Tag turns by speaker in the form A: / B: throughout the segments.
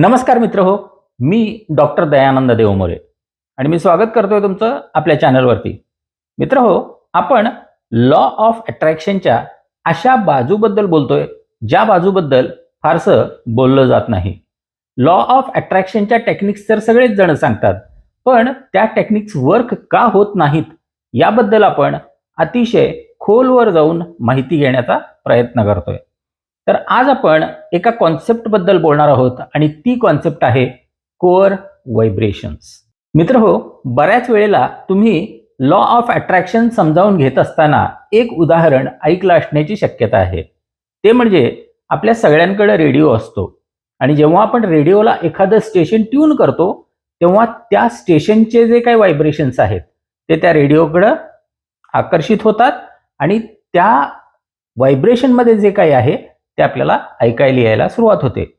A: नमस्कार मित्र हो मी डॉक्टर दयानंद देवमोरे आणि मी स्वागत करतोय तुमचं आपल्या चॅनलवरती. मित्र हो आपण लॉ ऑफ अट्रॅक्शनच्या अशा बाजूबद्दल बोलतोय ज्या बाजूबद्दल फारसं बोललं जात नाही. लॉ ऑफ अट्रॅक्शनच्या टेक्निक्स तर सगळेच जण सांगतात पण त्या टेक्निक्स वर्क का होत नाहीत याबद्दल आपण अतिशय खोलवर जाऊन माहिती घेण्याचा प्रयत्न करतोय. तर आज आपण एका कॉन्सेप्टबद्दल बोलणार आहोत आणि ती कॉन्सेप्ट आहे कोअर व्हायब्रेशन्स मित्र हो बऱ्याच वेळेला तुम्ही लॉ ऑफ अट्रॅक्शन समजावून घेत असताना एक उदाहरण ऐकलं असण्याची शक्यता आहे. ते म्हणजे आपल्या सगळ्यांकडे रेडिओ असतो आणि जेव्हा आपण रेडिओला एखादं स्टेशन ट्यून करतो तेव्हा त्या स्टेशनचे जे काही व्हायब्रेशन्स आहेत ते त्या रेडिओकडं आकर्षित होतात आणि त्या व्हायब्रेशनमध्ये जे काही आहे ते आपल्याला ऐकायला यायला सुरुवात होते.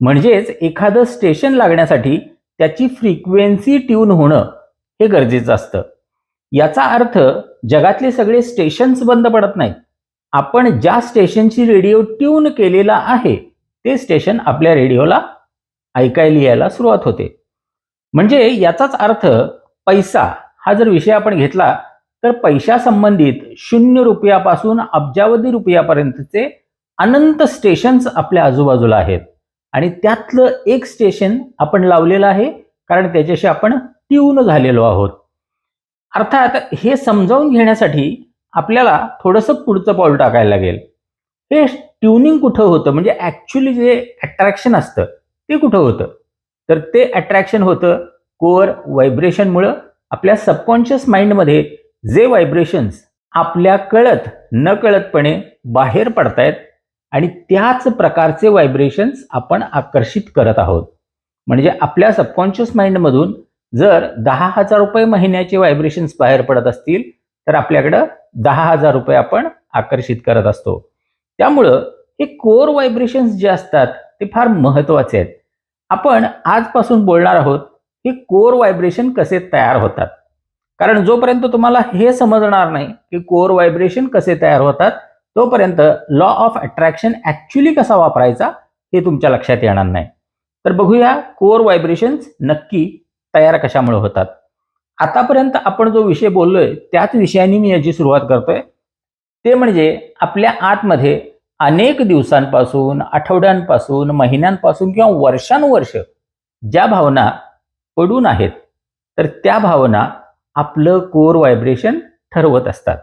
A: म्हणजेच एखादं स्टेशन लागण्यासाठी त्याची फ्रिक्वेन्सी ट्यून होणं हे गरजेचं असतं. याचा अर्थ जगातले सगळे स्टेशन्स बंद पडत नाहीत. आपण ज्या स्टेशनची रेडिओ ट्यून केलेला आहे ते स्टेशन आपल्या रेडिओला ऐकायला यायला सुरुवात होते. म्हणजे याचाच अर्थ पैसा. हा जर विषय आपण घेतला तर पैशासंबंधित शून्य रुपयापासून अब्जावधी रुपयापर्यंतचे अनंत स्टेशन्स आपल्या आजूबाजूला आहेत. आणि त्यातलं एक स्टेशन आपण लावलेलं आहे कारण त्याच्याशी आपण ट्यून झालेलो आहोत. अर्थात हे समजावून घेण्यासाठी आपल्याला थोडंसं पुढचं पाऊल टाकायला लागेल. हे ट्युनिंग कुठं होतं? म्हणजे ॲक्च्युली जे अट्रॅक्शन असतं ते कुठं होतं? तर ते अट्रॅक्शन होतं कोअर व्हायब्रेशनमुळं आपल्या सबकॉन्शियस माइंडमध्ये जे व्हायब्रेशन्स आपल्या कळत न कळतपणे बाहेर पडतायत आणि त्याच प्रकारचे व्हायब्रेशन्स आपण आकर्षित करत आहोत. म्हणजे आपल्या सबकॉन्शियस माइंडमधून जर दहा हजार रुपये महिन्याचे व्हायब्रेशन्स बाहेर पडत असतील तर आपल्याकडं दहा हजार रुपये आपण आकर्षित करत असतो. त्यामुळं हे कोर व्हायब्रेशन्स जे असतात ते फार महत्त्वाचे आहेत. आपण आजपासून बोलणार आहोत हे कोर व्हायब्रेशन कसे तयार होतात? कारण जोपर्यंत तुम्हाला हे समजणार नाही की कोर व्हायब्रेशन कसे तयार होतात तोपर्यंत लॉ ऑफ अट्रॅक्शन ॲक्च्युली कसा वापरायचा हे तुमच्या लक्षात येणार नाही. तर बघूया कोर व्हायब्रेशन्स नक्की तयार कशामुळे होतात. आतापर्यंत आपण जो विषय बोललोय त्याच विषयाने मी याची सुरुवात करतोय. ते म्हणजे आपल्या आतमध्ये अनेक दिवसांपासून आठवड्यांपासून महिन्यांपासून किंवा वर्षानुवर्ष ज्या भावना पडून आहेत तर त्या भावना आपलं कोर व्हायब्रेशन ठरवत असतात.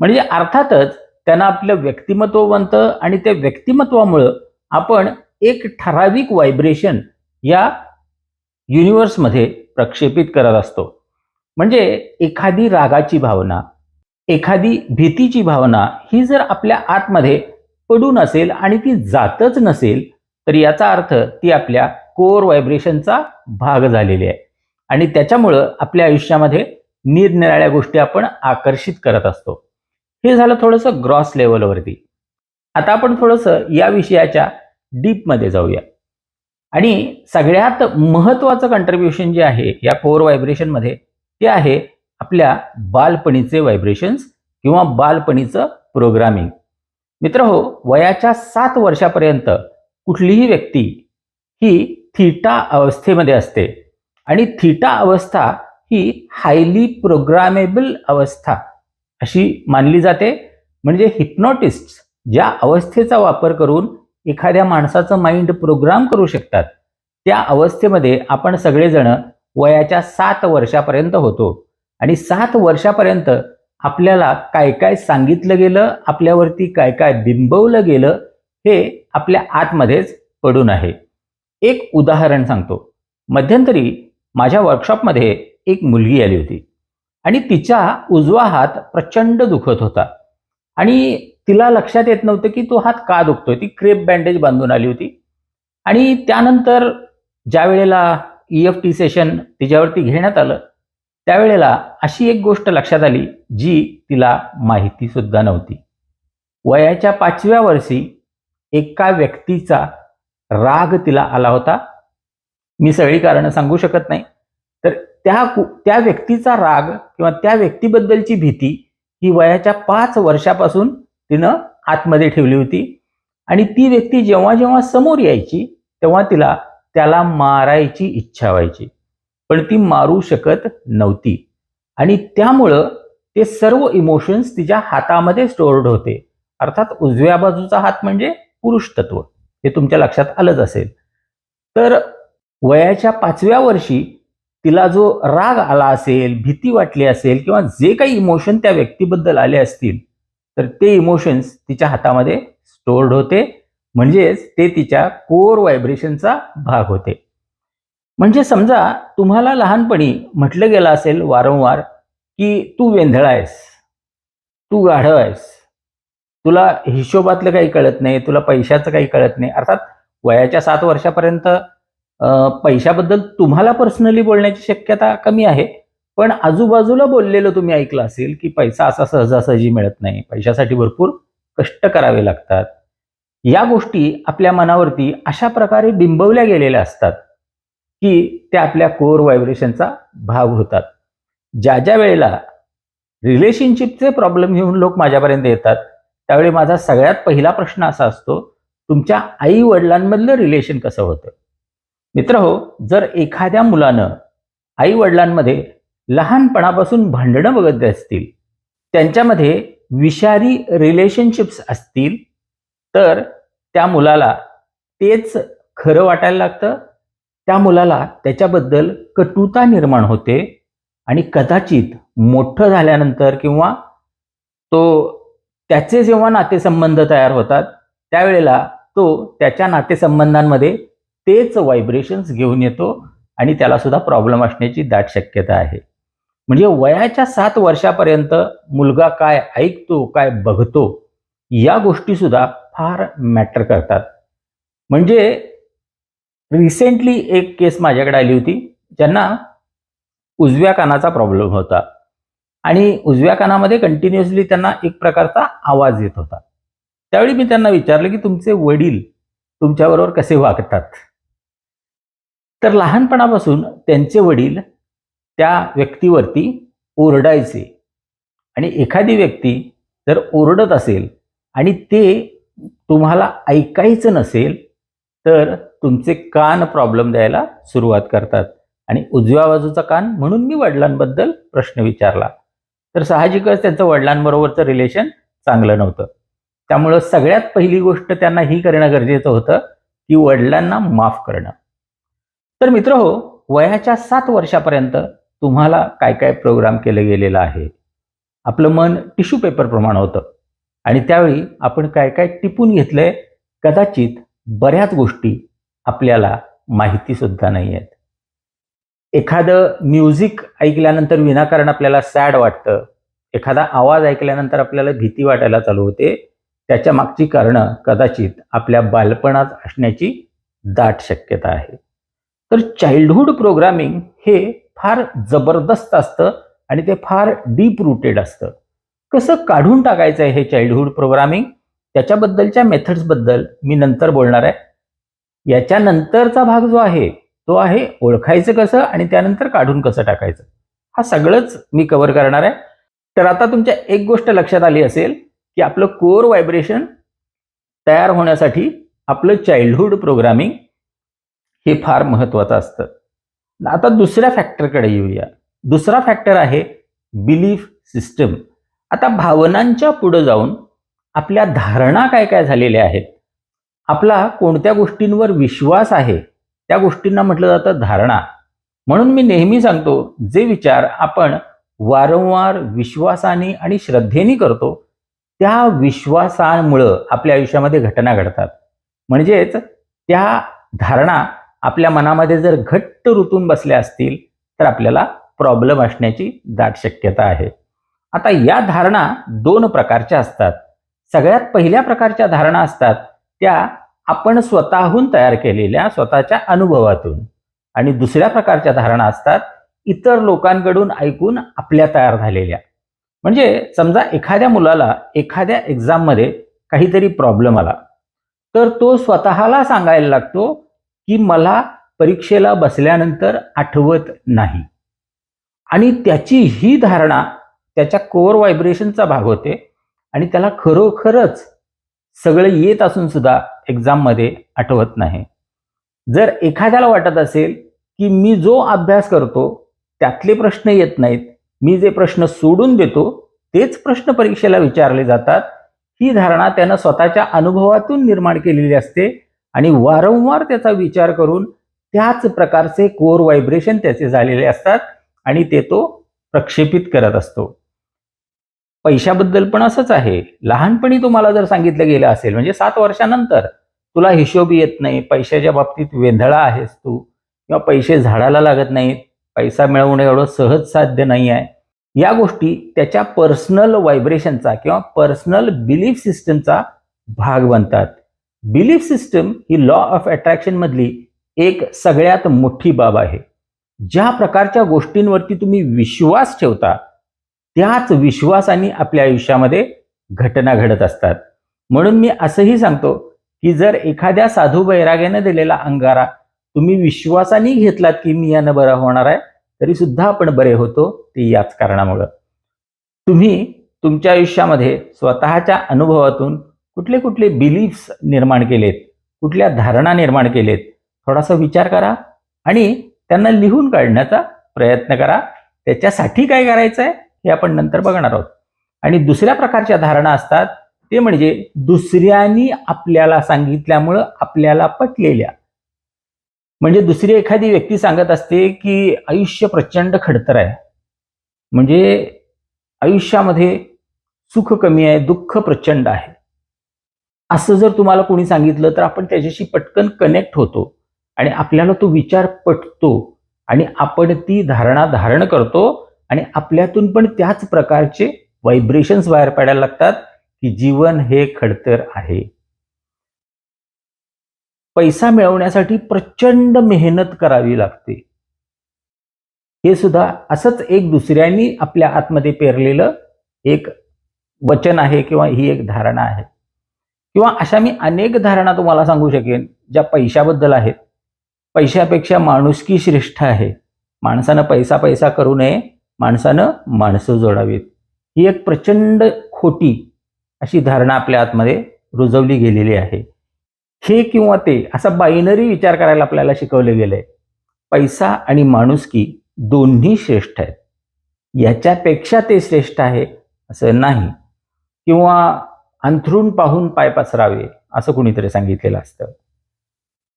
A: म्हणजे अर्थातच त्यांना आपलं व्यक्तिमत्व बनतं आणि त्या व्यक्तिमत्वामुळं आपण एक ठराविक व्हायब्रेशन या युनिवर्समध्ये प्रक्षेपित करत असतो. म्हणजे एखादी रागाची भावना एखादी भीतीची भावना ही जर आपल्या आतमध्ये पडून असेल आणि ती जातच नसेल तर याचा अर्थ ती आपल्या कोर व्हायब्रेशनचा भाग झालेली आहे. आणि त्याच्यामुळं आपल्या आयुष्यामध्ये निरनिराळ्या गोष्टी आपण आकर्षित करत असतो. हे झालं थोडंसं ग्रॉस लेवलवरती आता आपण थोडंसं या विषयाच्या डीपमध्ये जाऊया. आणि सगळ्यात महत्त्वाचं कंट्रीब्युशन जे आहे या कोर व्हायब्रेशनमध्ये ते आहे आपल्या बालपणीचे व्हायब्रेशन्स किंवा बालपणीचं प्रोग्रामिंग मित्र हो वयाच्या सात वर्षापर्यंत कुठलीही व्यक्ती ही थीटा अवस्थेमध्ये असते. आणि थीटा अवस्था ही हायली प्रोग्रामेबल अवस्था. अशी मानली जाते. म्हणजे हिप्नॉटिस्ट ज्या अवस्थेचा वापर करून एखाद्या माणसाचं माइंड प्रोग्राम करू शकतात त्या अवस्थेमध्ये आपण सगळेजण वयाच्या सात वर्षापर्यंत होतो. आणि सात वर्षापर्यंत आपल्याला काय काय सांगितलं गेलं आपल्यावरती काय काय बिंबवलं गेलं हे आपल्या आतमध्येच पडून आहे. एक उदाहरण सांगतो. मध्यंतरी माझ्या वर्कशॉपमध्ये एक मुलगी आली होती. आणि तिच्या उजवा हात प्रचंड दुखत होता. आणि तिला लक्षात येत नव्हतं की तो हात का दुखतोय. ती क्रेप बँडेज बांधून आली होती. आणि त्यानंतर ज्या वेळेला ई एफ टी सेशन तिच्यावरती घेण्यात आलं त्यावेळेला अशी एक गोष्ट लक्षात आली जी तिला माहिती सुद्धा नव्हती. वयाच्या पाचव्या वर्षी एका व्यक्तीचा राग तिला आला होता. मी सगळी कारणं सांगू शकत नाही. त्या त्या व्यक्तीचा राग किंवा त्या व्यक्तीबद्दलची भीती ही वयाच्या पाच वर्षापासून तिनं आतमध्ये ठेवली होती. आणि ती व्यक्ती जेव्हा जेव्हा समोर यायची तेव्हा तिला त्याला मारायची इच्छा व्हायची. पण ती मारू शकत नव्हती. आणि त्यामुळं ते सर्व इमोशन्स तिच्या हातामध्ये स्टोअर्ड होते. अर्थात उजव्या बाजूचा हात म्हणजे पुरुष तत्व हे तुमच्या लक्षात आलंच असेल. तर वयाच्या पाचव्या वर्षी तिला जो राग आला असेल भीती वाटली असेल किंवा जे काही इमोशन त्या व्यक्तीबद्दल आले असतील तर ते इमोशन्स तिच्या हातामध्ये स्टोअर्ड होते. म्हणजेच ते तिच्या कोर व्हायब्रेशनचा भाग होते. म्हणजे समजा तुम्हाला लहानपणी म्हटलं गेलं असेल वारंवार की तू वेंधळा आहेस तू गाढव आहेस तुला हिशोबातलं काही कळत नाही तुला पैशाचं काही कळत नाही. अर्थात वयाच्या सात वर्षापर्यंत पैशाबद्दल तुम्हाला पर्सनली बोलण्याची शक्यता कमी आहे. पण आजूबाजूला बोललेलं तुम्ही ऐकलं असेल की पैसा असा सहजासहजी मिळत नाही. पैशासाठी भरपूर कष्ट करावे लागतात. या गोष्टी आपल्या मनावरती अशा प्रकारे बिंबवल्या गेलेल्या असतात की त्या आपल्या कोर व्हायब्रेशनचा भाग होतात. ज्या ज्या वेळेला रिलेशनशिपचे प्रॉब्लेम घेऊन लोक माझ्यापर्यंत येतात त्यावेळी माझा सगळ्यात पहिला प्रश्न असा असतो तुमच्या आई वडिलांमधलं रिलेशन कसं होतं? मित्र हो जर एखाद्या मुलानं आई वडिलांमध्ये लहानपणापासून भांडणं बघत असतील त्यांच्यामध्ये विषारी रिलेशनशिप्स असतील तर त्या मुलाला तेच खरं वाटायला लागतं. त्या मुलाला त्याच्याबद्दल कटुता निर्माण होते आणि कदाचित मोठं झाल्यानंतर किंवा तो त्याचे जेव्हा नातेसंबंध तयार होतात त्यावेळेला तो त्याच्या नातेसंबंधांमध्ये तेच व्हायब्रेशन्स घेऊन येतो आणि त्याला सुद्धा प्रॉब्लेम असण्याची दाट शक्यता आहे. म्हणजे वयाच्या सात वर्षापर्यंत मुलगा काय ऐकतो काय बघतो या गोष्टी सुद्धा फार मॅटर करतात. म्हणजे रिसेंटली एक केस माझ्याकडे आली होती ज्यांना उजव्या कानाचा प्रॉब्लेम होता. आणि उजव्या कानामध्ये कंटिन्युअसली त्यांना एक प्रकारचा आवाज येत होता. त्यावेळी मी त्यांना विचारलं की तुमचे वडील तुमच्याबरोबर कसे वागतात? तर लहानपणापासून त्यांचे वडील त्या व्यक्तीवरती ओरडायचे. आणि एखादी व्यक्ती जर ओरडत असेल आणि ते तुम्हाला ऐकायचं नसेल तर तुमचे कान प्रॉब्लेम द्यायला सुरुवात करतात. आणि उजव्या बाजूचा कान म्हणून मी वडिलांबद्दल प्रश्न विचारला. तर साहजिकच त्यांचं वडिलांबरोबरचं रिलेशन चांगलं नव्हतं. त्यामुळं सगळ्यात पहिली गोष्ट त्यांना ही करणं गरजेचं होतं की वडिलांना माफ करणं. तर मित्र हो वयाच्या सात वर्षापर्यंत तुम्हाला काय काय प्रोग्राम केलं गेलेलं आहे? आपलं मन टिश्यू पेपरप्रमाणे होतं. आणि त्यावेळी आपण काय काय टिपून घेतलंय? कदाचित बऱ्याच गोष्टी आपल्याला माहिती सुद्धा नाही आहेत. एखादं म्युझिक ऐकल्यानंतर विनाकारण आपल्याला सॅड वाटतं. एखादा आवाज ऐकल्यानंतर आपल्याला भीती वाटायला चालू होते. त्याच्या मागची कारणं कदाचित आपल्या बालपणात असण्याची दाट शक्यता आहे. तर चाइल्डहुड प्रोग्रामिंग हे फार जबरदस्त असतं आणि ते फार डीप रूटेड असतं. कसं काढून टाकायचं आहे हे चाइल्डहुड प्रोग्रामिंग त्याच्याबद्दलच्या मेथड्सबद्दल मी नंतर बोलणार आहे. याच्यानंतरचा भाग जो आहे तो आहे ओळखायचं कसं आणि त्यानंतर काढून कसं टाकायचं. हा सगळंच मी कव्हर करणार आहे. तर आता तुमच्या एक गोष्ट लक्षात आली असेल की आपलं कोर व्हायब्रेशन तयार होण्यासाठी आपलं चाइल्डहुड प्रोग्रामिंग हे फार महत्त्वाचं असतं. आता दुसऱ्या फॅक्टरकडे येऊया. दुसरा फॅक्टर आहे बिलीफ सिस्टम आता भावनांच्या पुढं जाऊन आपल्या धारणा काय काय झालेल्या आहेत? आपला कोणत्या गोष्टींवर विश्वास आहे? त्या गोष्टींना म्हटलं जातं धारणा. म्हणून मी नेहमी सांगतो जे विचार आपण वारंवार विश्वासाने आणि श्रद्धेने करतो त्या विश्वासामुळं आपल्या आयुष्यामध्ये घटना घडतात. म्हणजेच त्या धारणा आपल्या मनामध्ये जर घट्ट रुतून बसल्या असतील तर आपल्याला प्रॉब्लेम असण्याची दाट शक्यता आहे. आता या धारणा दोन प्रकारच्या असतात. सगळ्यात पहिल्या प्रकारच्या धारणा असतात त्या आपण स्वतःहून तयार केलेल्या स्वतःच्या अनुभवातून. आणि दुसऱ्या प्रकारच्या धारणा असतात इतर लोकांकडून ऐकून आपल्या तयार झालेल्या. म्हणजे समजा एखाद्या मुलाला एखाद्या एक्झाममध्ये काहीतरी प्रॉब्लेम आला तर तो स्वतःला सांगायला लागतो की मला परीक्षेला बसल्यानंतर आठवत नाही. आणि त्याची ही धारणा त्याच्या कोअर व्हायब्रेशनचा भाग होते आणि त्याला खरोखरच सगळं येत असून सुद्धा एक्झाममध्ये आठवत नाही. जर एखाद्याला वाटत असेल की मी जो अभ्यास करतो त्यातले प्रश्न येत नाहीत मी जे प्रश्न सोडून देतो तेच प्रश्न परीक्षेला विचारले जातात ही धारणा त्यानं स्वतःच्या अनुभवातून निर्माण केलेली असते आणि वारंवार त्याचा विचार करून त्याच प्रकारचे कोर व्हायब्रेशन त्याचे झालेले असतात आणि ते तो प्रक्षेपित करत असतो. पैशाबद्दल पण असंच आहे. लहानपणी तुम्हाला जर सांगितलं गेलं असेल म्हणजे सात वर्षानंतर तुला हिशोब येत नाही पैशाच्या बाबतीत वेंधळा आहेस तू किंवा पैसे झाडाला लागत नाहीत पैसा मिळवणं एवढं सहज साध्य नाही आहे. या गोष्टी त्याच्या पर्सनल व्हायब्रेशनचा किंवा पर्सनल बिलीफ सिस्टमचा भाग बनतात. बिलीफ सिस्टम ही लॉ ऑफ अट्रॅक्शन मधली एक सगळ्यात मोठी बाब आहे. ज्या प्रकारच्या गोष्टींवरती तुम्ही विश्वास ठेवता त्याच विश्वासाने आपल्या आयुष्यामध्ये घटना घडत असतात. म्हणून मी असंही सांगतो की जर एखाद्या साधू बैराग्याने दिलेला अंगारा तुम्ही विश्वासाने घेतलात की मी यानं बरा होणार आहे तरी सुद्धा आपण बरे होतो ते याच कारणामुळं. तुम्ही तुमच्या आयुष्यामध्ये स्वतःच्या अनुभवातून कुठले कुठले बिलीफ्स निर्माण केलेत कुठल्या धारणा निर्माण केलेत थोडासा विचार करा आणि त्यांना लिहून काढण्याचा प्रयत्न करा. त्याच्यासाठी काय करायचं आहे हे आपण नंतर बघणार आहोत. आणि दुसऱ्या प्रकारच्या धारणा असतात ते म्हणजे दुसऱ्यांनी आपल्याला सांगितल्यामुळं आपल्याला पटलेल्या. म्हणजे दुसरी एखादी व्यक्ती सांगत असते की आयुष्य प्रचंड खडतर आहे. म्हणजे आयुष्यामध्ये सुख कमी आहे दुःख प्रचंड आहे. असं जर तुम्हाला कोणी सांगितलं तर आपण त्याच्याशी पटकन कनेक्ट होतो. आणि आपल्याला तो विचार पटतो. आणि आपण ती धारणा धारण करतो. आणि आपल्यातून पण त्याच प्रकारचे व्हायब्रेशन्स बाहेर पडायला लागतात की जीवन हे खडतर आहे. पैसा मिळवण्यासाठी प्रचंड मेहनत करावी लागते. हे सुद्धा असंच एक दुसऱ्यांनी आपल्या आतमध्ये पेरलेलं एक वचन आहे किंवा ही एक धारणा आहे. किंवा अशा मी अनेक धारणा तुम्हाला सांगू शकेन ज्या पैशाबद्दल आहेत. पैशापेक्षा माणुसकी श्रेष्ठ आहे. माणसानं पैसा पैसा करू नये माणसानं माणसं जोडावीत. ही एक प्रचंड खोटी अशी धारणा आपल्या आतमध्ये रुजवली गेलेली आहे. हे किंवा ते असा बायनरी विचार करायला आपल्याला शिकवलं गेलं आहे पैसा आणि माणुसकी दोन्ही श्रेष्ठ आहेत. याच्यापेक्षा ते श्रेष्ठ आहे असं नाही. किंवा अंथरूण पाहून पाय पसरावे असं कुणीतरी सांगितलेलं असतं.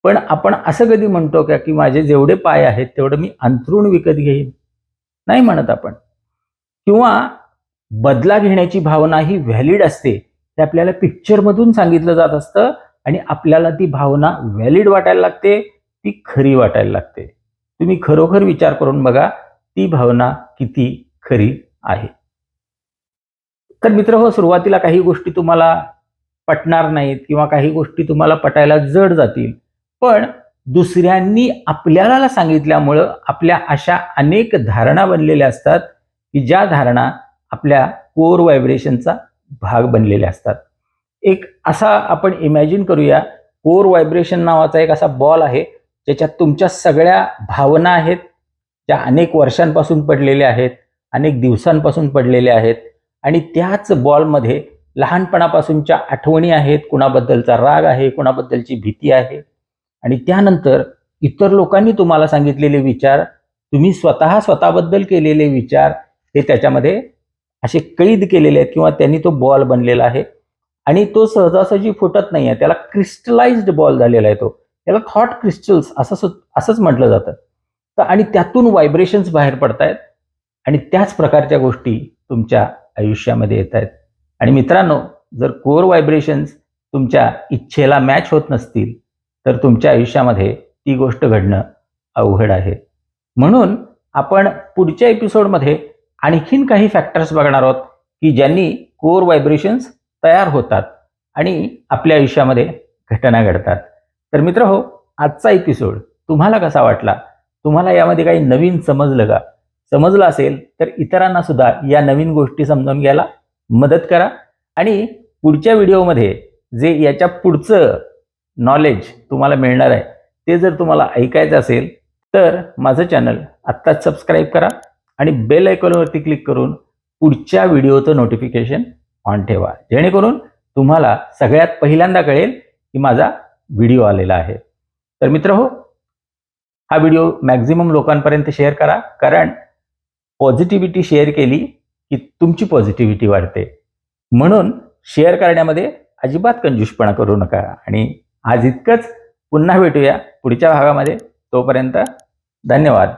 A: पण आपण असं कधी म्हणतो का की माझे जेवढे पाय आहेत तेवढं मी अंथरूण विकत घेईन? नाही म्हणत आपण. किंवा बदला घेण्याची भावना ही व्हॅलिड असते हे आपल्याला पिक्चरमधून सांगितलं जात असतं आणि आपल्याला ती भावना व्हॅलिड वाटायला लागते ती खरी वाटायला लागते. तुम्ही खरोखर विचार करून बघा ती भावना किती खरी आहे. तर मित्र हो सुरुवातीला काही गोष्टी तुम्हाला पटणार नाहीत किंवा काही गोष्टी तुम्हाला पटायला जड जातील. पण दुसऱ्यांनी आपल्याला सांगितल्यामुळं आपल्या अशा अनेक धारणा बनलेल्या असतात की ज्या धारणा आपल्या कोर व्हायब्रेशनचा भाग बनलेल्या असतात. एक असा आपण इमॅजिन करूया कोर व्हायब्रेशन नावाचा एक असा बॉल आहे ज्याच्यात तुमच्या सगळ्या भावना आहेत ज्या अनेक वर्षांपासून पडलेल्या आहेत अनेक दिवसांपासून पडलेल्या आहेत आणि त्याच बॉलमध्ये लहानपणापासूनच्या आठवणी आहेत कुणाबद्दलचा राग आहे कुणाबद्दलची भीती आहे. आणि त्यानंतर इतर लोकांनी तुम्हाला सांगितलेले विचार तुम्ही स्वतः स्वतःबद्दल केलेले विचार हे त्याच्यामध्ये असे कैद केलेले आहेत किंवा त्यांनी तो बॉल बनलेला आहे. आणि तो सहजासहजी फुटत नाही आहे. त्याला क्रिस्टलाइज्ड बॉल झालेला आहे तो. त्याला थॉट क्रिस्टल्स असं असंच म्हटलं जातं. तर आणि त्यातून व्हायब्रेशन्स बाहेर पडत आहेत आणि त्याच प्रकारच्या गोष्टी तुमच्या आयुष्यामध्ये येत आहेत आणि मित्रांनो जर कोर व्हायब्रेशन्स तुमच्या इच्छेला मॅच होत नसतील तर तुमच्या आयुष्यामध्ये ती गोष्ट घडणं अवघड आहे. म्हणून आपण पुढच्या एपिसोडमध्ये आणखीन काही फॅक्टर्स बघणार आहोत की ज्यांनी कोर व्हायब्रेशन्स तयार होतात आणि आपल्या आयुष्यामध्ये घटना घडतात. तर मित्र हो आजचा एपिसोड तुम्हाला कसा वाटला? तुम्हाला यामध्ये काही नवीन समजलं का? समजलं असेल तर इतरांना सुद्धा या नवीन गोष्टी समजावून घ्यायला मदत करा. आणि पुढच्या व्हिडिओमध्ये जे याच्या पुढचं नॉलेज तुम्हाला मिळणार आहे ते जर तुम्हाला ऐकायचं असेल तर माझं चॅनल आत्ताच सबस्क्राईब करा आणि बेल आयकॉनवरती क्लिक करून पुढच्या व्हिडिओचं नोटिफिकेशन ऑन ठेवा. जेणेकरून तुम्हाला सगळ्यात पहिल्यांदा कळेल की माझा व्हिडिओ आलेला आहे. तर मित्र हो हा व्हिडिओ मॅक्झिमम लोकांपर्यंत शेअर करा कारण पॉझिटिव्हिटी शेअर केली की तुमची पॉझिटिव्हिटी वाढते. म्हणून शेअर करण्यामध्ये अजिबात कंजूषपणा करू नका. आणि आज इतकंच. पुन्हा भेटूया पुढच्या भागामध्ये. तोपर्यंत धन्यवाद.